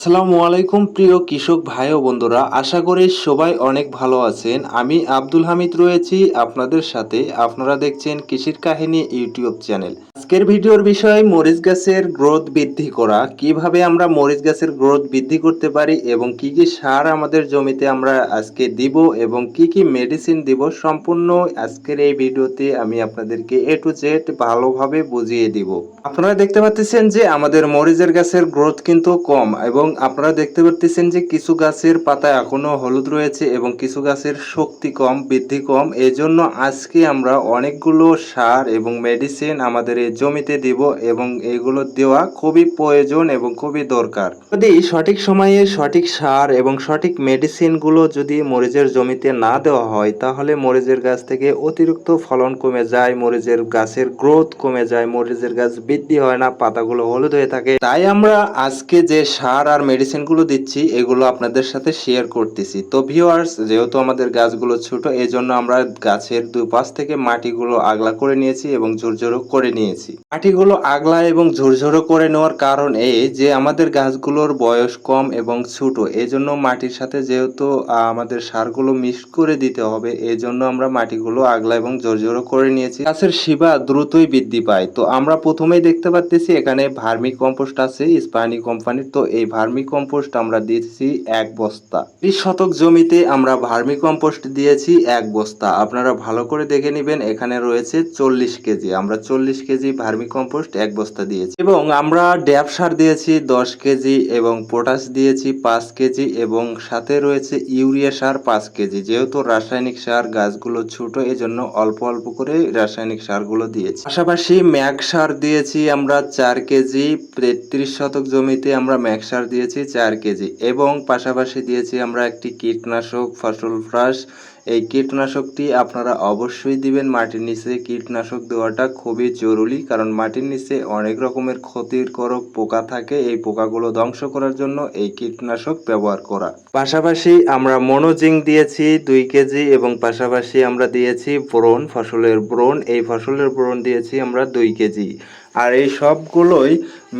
আসসালামু আলাইকুম, প্রিয় কৃষক ভাই ও বন্ধুরা। আশা করি সবাই অনেক ভালো আছেন। আমি আব্দুল হামিদ রয়েছি আপনাদের সাথে। আপনারা দেখছেন কৃষির কাহিনী ইউটিউব চ্যানেল। আজকের ভিডিওর বিষয় মরিচ গাছের গ্রোথ বৃদ্ধি করা। কীভাবে আমরা মরিচ গাছের গ্রোথ বৃদ্ধি করতে পারি এবং কি কি সার আমাদের জমিতে আমরা আজকে দিব এবং কি কি মেডিসিন দিব সম্পূর্ণ আজকের এই ভিডিওতে আমি আপনাদেরকে এ টু জেড ভালোভাবে বুঝিয়ে দিব। আপনারা দেখতে পাচ্ছেন যে আমাদের মরিচের গাছের গ্রোথ কিন্তু কম এবং আপনারা দেখতে পাচ্ছেন যে কিছু গাছের পাতা এখনও হলুদ রয়েছে এবং কিছু গাছের শক্তি কম, বৃদ্ধি কম। এজন্য আজকে আমরা অনেকগুলো সার এবং মেডিসিন আমাদের এই জমিতে দিব এবং এগুলো দেওয়া খুবই প্রয়োজন এবং খুবই দরকার। যদি সঠিক সময়ে সঠিক সার এবং সঠিক মেডিসিনগুলো যদি মরিচের জমিতে না দেওয়া হয়, তাহলে মরিচের গাছ থেকে অতিরিক্ত ফলন কমে যায়, মরিচের গাছের গ্রোথ কমে যায়, মরিচের গাছ বৃদ্ধি হয় না, পাতাগুলো হলুদ হয়ে থাকে। তাই আমরা আজকে যে সার আর মেডিসিনগুলো দিচ্ছি, এগুলো আপনাদের সাথে শেয়ার করতেছি। তো ভিউয়ার্স, যেহেতু আমাদের গাছগুলো ছোট এই জন্য আমরা গাছের দুপাশ থেকে মাটিগুলো আগলা করে নিয়েছি এবং ঝুরঝুরো করে নিয়েছি। মাটিগুলো আগলা এবং ঝুরঝুরো করে নেওয়ার কারণ এই যে আমাদের গাছগুলোর বয়স কম এবং ছোট এই জন্য মাটির সাথে যেহেতু আমাদের সারগুলো মিক্স করে দিতে হবে এই জন্য আমরা মাটিগুলো আগলা এবং ঝুরঝুরো করে নিয়েছি। গাছের শিবা দ্রুতই বৃদ্ধি পায়। তো আমরা প্রথমেই দেখতে পাচ্ছি এখানে ভার্মি কম্পোস্ট আছে, স্পানি কোম্পানির। তো এই ভার্মি কম্পোস্ট আমরা দিয়েছি এক বস্তা। বিশ শতক জমিতে আমরা ভার্মি কম্পোস্ট দিয়েছি এক বস্তা। আপনারা ভালো করে দেখে নেবেন, এখানে রয়েছে চল্লিশ কেজি। আমরা চল্লিশ কেজি ভার্মি কম্পোস্ট এক বস্তা দিয়েছি। এবং আমরা ড্যাপ সার দিয়েছি, দশ কেজি এবং পটাশ দিয়েছি, পাঁচ কেজি এবং সাথে রয়েছে ইউরিয়া সার পাঁচ কেজি। যেহেতু রাসায়নিক সার গাছগুলো ছোট এই জন্য অল্প অল্প করে রাসায়নিক সারগুলো দিয়েছি। পাশাপাশি ম্যাগ সার দিয়েছি আমরা চার কেজি, তেত্রিশ শতক জমিতে আমরা ম্যাগ সার দিয়েছি চার কেজি। এবং পাশাপাশি দিয়েছি আমরা একটি কীটনাশক ফসল ফ্রাস এই কীটনাশকটি আপনারা অবশ্যই দিবেন। মাটির নিচে কীটনাশক দেওয়াটা খুবই জরুরি, কারণ মাটির নিচে অনেক রকমের ক্ষতিকারক পোকা থাকে। এই পোকাগুলো ধ্বংস করার জন্য এই কীটনাশক ব্যবহার করা। পাশাপাশি আমরা মনোজিং দিয়েছি দুই কেজি এবং পাশাপাশি আমরা দিয়েছি ব্রোন ফসলের ব্রোন এই ফসলের ব্রোন দিয়েছি আমরা দুই কেজি। আর এই সবগুলোই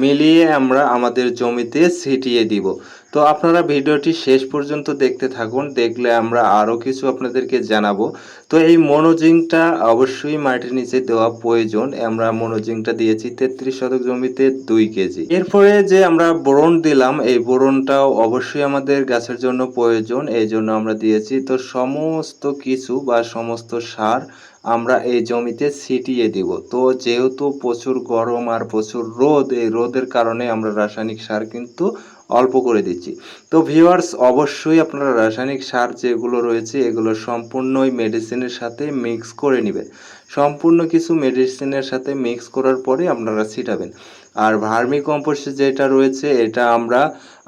মিলিয়ে আমরা আমাদের জমিতে ছিটিয়ে দিব। তো আপনারা ভিডিওটি শেষ পর্যন্ত দেখতে থাকুন, দেখলে আমরা আরও কিছু আপনাদেরকে জানাব। তো এই মনোজিংটা অবশ্যই মাটির নিচে দেওয়া প্রয়োজন। আমরা মনোজিংটা দিয়েছি তেত্রিশ শতক জমিতে দুই কেজি। এরপরে যে আমরা বোরন দিলাম, এই বোরনটাও অবশ্যই আমাদের গাছের জন্য প্রয়োজন। এই জন্য আমরা দিয়েছি তো সমস্ত কিছু বা সমস্ত সার আমরা এই জমিতে ছিটিয়ে দিব। তো যেহেতু প্রচুর গরম আর প্রচুর রোদ, এই রোদের কারণে আমরা রাসায়নিক সার কিন্তু অল্প করে দিচ্ছি। তো ভিউয়ার্স অবশ্যই আপনারা রাসায়নিক সার যেগুলো রয়েছে, এগুলো সম্পূর্ণই মেডিসিনের সাথে মিক্স করে নেবেন। সম্পূর্ণ কিছু মেডিসিনের সাথে মিক্স করার পরে আপনারা ছিটাবেন। আর ভার্মি কম্পোস্ট যেটা রয়েছে, এটা আমরা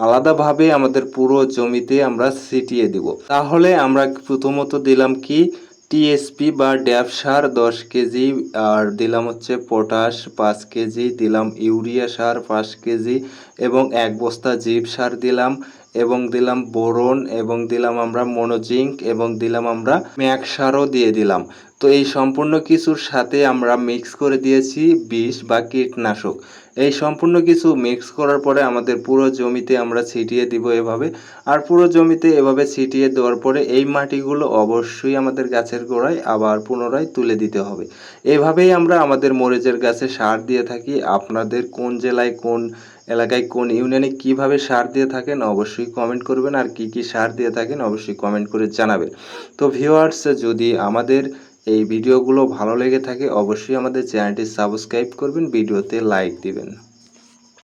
আলাদাভাবে আমাদের পুরো জমিতে আমরা ছিটিয়ে দিব। তাহলে আমরা প্রথমত দিলাম কি? টিএসপি বা ড্যাপ সার দশ কেজি, আর দিলাম হচ্ছে পটাশ পাঁচ কেজি, দিলাম ইউরিয়া সার পাঁচ কেজি এবং এক বস্তা জীব সার দিলাম এবং দিলাম বোরন এবং দিলাম আমরা মনোজিঙ্ক এবং দিলাম আমরা ম্যাক সারও দিয়ে দিলাম। তো এই সম্পূর্ণ কিছুর সাথে আমরা মিক্স করে দিয়েছি বিষ বা কীটনাশক। এই সম্পূর্ণ কিছু মিক্স করার পরে আমাদের পুরো জমিতে আমরা ছিটিয়ে দিব এভাবে। আর পুরো জমিতে এভাবে ছিটিয়ে দেওয়ার পরে এই মাটিগুলো অবশ্যই আমাদের গাছের গোড়ায় আবার পুনরায় তুলে দিতে হবে। এভাবেই আমরা আমাদের মরিচের গাছে সার দিয়ে থাকি। আপনাদের কোন জেলায়, কোন এলাকায়, কোন ইউনিয়নে কীভাবে সার দিয়ে থাকেন অবশ্যই কমেন্ট করবেন। আর কি কি সার দিয়ে থাকেন অবশ্যই কমেন্ট করে জানাবেন। তো ভিউয়ার্স যদি আমাদের এই ভিডিওগুলো ভালো লেগে থাকে অবশ্যই আমাদের চ্যানেলটি সাবস্ক্রাইব করবেন ভিডিওতে লাইক দিবেন।